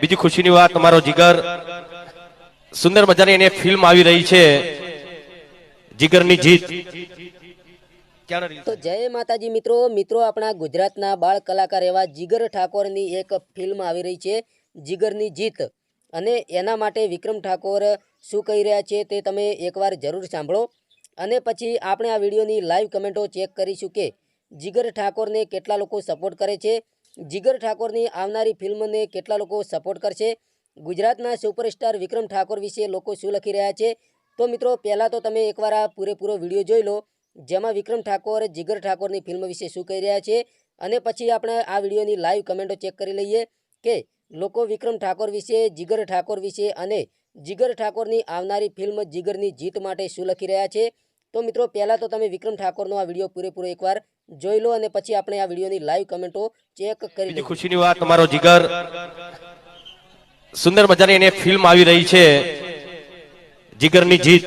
બીજી ખુશીની વાત તમારો જીગર સુંદર મજાની એને ફિલ્મ આવી રહી છે જીગરની જીત. તો જય માતાજી મિત્રો મિત્રો આપણા ગુજરાતના બાળ કલાકાર એવા જીગર ઠાકોરની એક ફિલ્મ આવી રહી છે જીગરની જીત. અને એના માટે વિક્રમ ઠાકોર શું કહી રહ્યા છે તે તમે એકવાર જરૂર સાંભળો. અને પછી આપણે આ વિડીયોની લાઈવ કમેન્ટો ચેક કરીશું કે જીગર ઠાકોરને કેટલા લોકો સપોર્ટ કરે છે જીગર ઠાકોરની આવનારી ફિલ્મને કેટલા લોકો સપોર્ટ કરશે? ગુજરાતના સુપરસ્ટાર વિક્રમ ઠાકોર વિશે લોકો શું લખી રહ્યા છે? તો મિત્રો, પહેલાં તો તમે એકવાર આ પૂરેપૂરો વીડિયો જોઈ લો, જેમાં વિક્રમ ઠાકોર જીગર ઠાકોરની ફિલ્મ વિશે શું કહી રહ્યા છે અને પછી આપણે આ વિડીયોની લાઈવ કમેન્ટો ચેક કરી લઈએ કે લોકો વિક્રમ ઠાકોર વિશે, જીગર ઠાકોર વિશે અને જીગર ઠાકોરની આવનારી ફિલ્મ જીગરની જીત માટે શું લખી રહ્યા છે? તો મિત્રો, પહેલાં તો તમે વિક્રમ ઠાકોરનો આ વીડિયો પૂરેપૂરો એકવાર જોઈ લો અને પછી આપણે આ વિડીયોની લાઈવ કમેન્ટો ચેક કરી બીજી ખુશીની વાત તમારો જીગર. સુંદર મજાની એને ફિલ્મ આવી રહી છે. જીગરની જીત.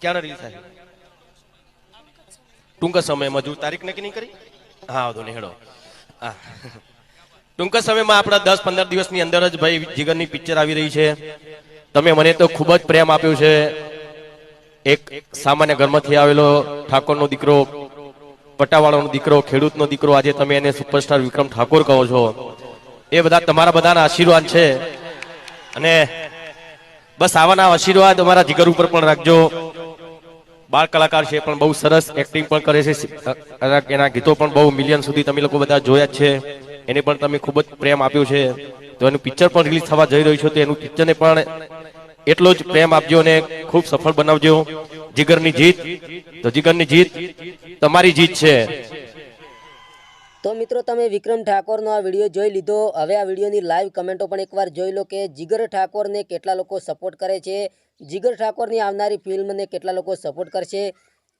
ક્યારે રિલીઝ થાય? ટૂંકા સમયમાં જો તારીખ નક્કી નહીં કરી? હા વાંધો નહીં હેડો. હા. ટૂંકા સમયમાં આપણા દસ પંદર દિવસની અંદર જ ભાઈ જીગરની પિક્ચર આવી રહી છે. તમે મને તો ખૂબ જ પ્રેમ આપ્યો છે. એક સામાન્ય ઘરમાંથી આવેલો ઠાકોરનો દીકરો પટાવાળાનો દીકરો, ખેડૂતનો દીકરો, આજે તમે એને સુપરસ્ટાર વિક્રમ ઠાકોર કહો છો. એ બધા તમારા બધાના આશીર્વાદ છે. અને બસ આવાના આશીર્વાદ અમારા જીગર ઉપર પણ રાખજો. બાળ કલાકાર છે પણ બહુ સરસ એક્ટિંગ પણ કરે છે. એના ગીતો પણ બહુ મિલિયન સુધી તમે લોકો બધા જોયા જ છે. એને પણ તમે ખૂબ જ પ્રેમ આપ્યો છે. તો એનું પિક્ચર પણ રિલીઝ થવા જઈ રહ્યું છે તો એનું પિક્ચરને પણ એટલો જ પ્રેમ આપજો અને ખૂબ સફળ બનાવજો. જીગરની જીત, તો જીગરની જીત તમારી જીત છે. તો મિત્રો તમે વિક્રમ ઠાકોરનો આ વીડિયો જોઈ લીધો. હવે આ વિડીયોની લાઈવ કમેન્ટો પણ એકવાર જોઈ લો કે જીગર ઠાકોરને કેટલા લોકો સપોર્ટ કરે છે. જીગર ઠાકોરની આવનારી ફિલ્મને કેટલા લોકો સપોર્ટ કરશે.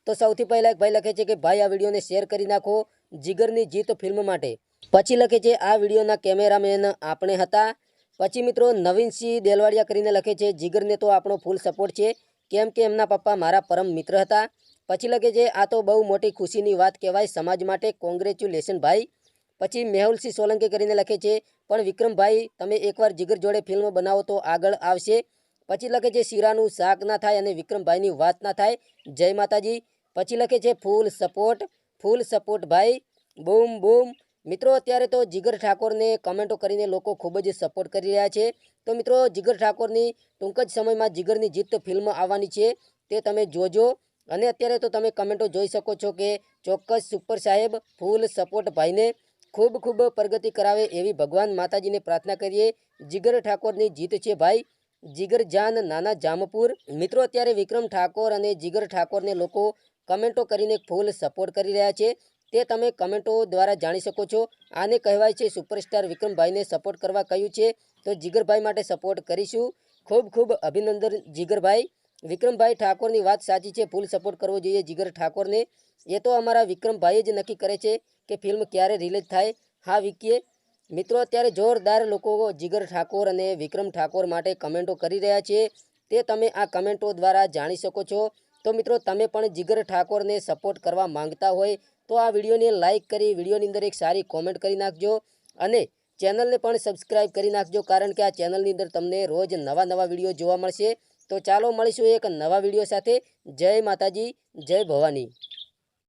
તો સૌથી પહેલાં એક ભાઈ લખે છે કે, ભાઈ, આ વિડીયોને શેર કરી નાખો જીગરની જીત ફિલ્મ માટે. પછી લખે છે, આ વિડીયોના કેમેરામેન આપણે હતા. પછી મિત્રો નવીનસિંહ દેલવાડિયા કરીને લખે છે, જીગરને તો આપણો ફૂલ સપોર્ટ છે. કેમ કે એમના પપ્પા મારા પરમ મિત્ર હતા. પછી લખે છે, આ તો બહુ મોટી ખુશીની વાત કહેવાય, સમાજ માટે કોંગ્રેચ્યુલેશન ભાઈ. પછી મેહુલસિંહ સોલંકી કરીને લખે છે, પણ વિક્રમભાઈ, તમે એકવાર જીગર જોડે ફિલ્મ બનાવો તો આગળ આવશે. પછી લખે છે, શીરાનું શાક ના થાય અને વિક્રમભાઈની વાત ના થાય. જય માતાજી. પછી લખે છે, ફૂલ સપોર્ટ ફૂલ સપોર્ટ ભાઈ. બૂમ બૂમ. મિત્રો, અત્યારે તો જીગર ઠાકોરને કમેન્ટો કરીને લોકો ખૂબ જ સપોર્ટ કરી રહ્યા છે. તો મિત્રો, જીગર ઠાકોરની ટૂંક જ સમયમાં જીગરની જીત ફિલ્મ આવવાની છે. તે તમે જોજો. અને અત્યારે તો તમે કમેન્ટો જોઈ શકો છો કે ચોક્કસ સુપર સાહેબ ફૂલ સપોર્ટ ભાઈને ખૂબ ખૂબ પ્રગતિ કરાવે એવી ભગવાન માતાજીને પ્રાર્થના કરીએ. જીગર ઠાકોરની જીત છે ભાઈ. જીગર જાન નાના જામપુર. મિત્રો, અત્યારે વિક્રમ ઠાકોર અને જીગર ઠાકોરને લોકો કમેન્ટો કરીને ફૂલ સપોર્ટ કરી રહ્યા છે. તે તમે કમેન્ટો દ્વારા જાણી શકો છો. આને કહેવાય છે સુપરસ્ટાર વિક્રમભાઈને સપોર્ટ કરવા કહ્યું છે. તો જીગરભાઈ માટે સપોર્ટ કરીશું. ખૂબ ખૂબ અભિનંદન જીગરભાઈ. વિક્રમભાઈ ઠાકોરની વાત સાચી છે ફૂલ સપોર્ટ કરવો જોઈએ જીગર ઠાકોરને. એ તો અમારા વિક્રમભાઈ જ નક્કી કરે છે કે ફિલ્મ ક્યારે રિલીઝ થાય. હા વિકીએ મિત્રો, અત્યારે જોરદાર લોકો જીગર ઠાકોર અને વિક્રમ ઠાકોર માટે કમેન્ટો કરી રહ્યા છે. તે તમે આ કમેન્ટો દ્વારા જાણી શકો છો. તો મિત્રો, તમે પણ જીગર ઠાકોરને સપોર્ટ કરવા માંગતા હોય તો આ વિડીયોને લાઇક કરી, વિડીયોની અંદર એક સારી કોમેન્ટ કરી નાખજો અને ચેનલને પણ સબસ્ક્રાઇબ કરી નાખજો કારણ કે આ ચેનલની અંદર તમને રોજ નવા નવા વીડિયો જોવા મળશે. તો ચાલો મળીશું એક નવા વીડિયો સાથે. જય માતાજી જય ભવાની.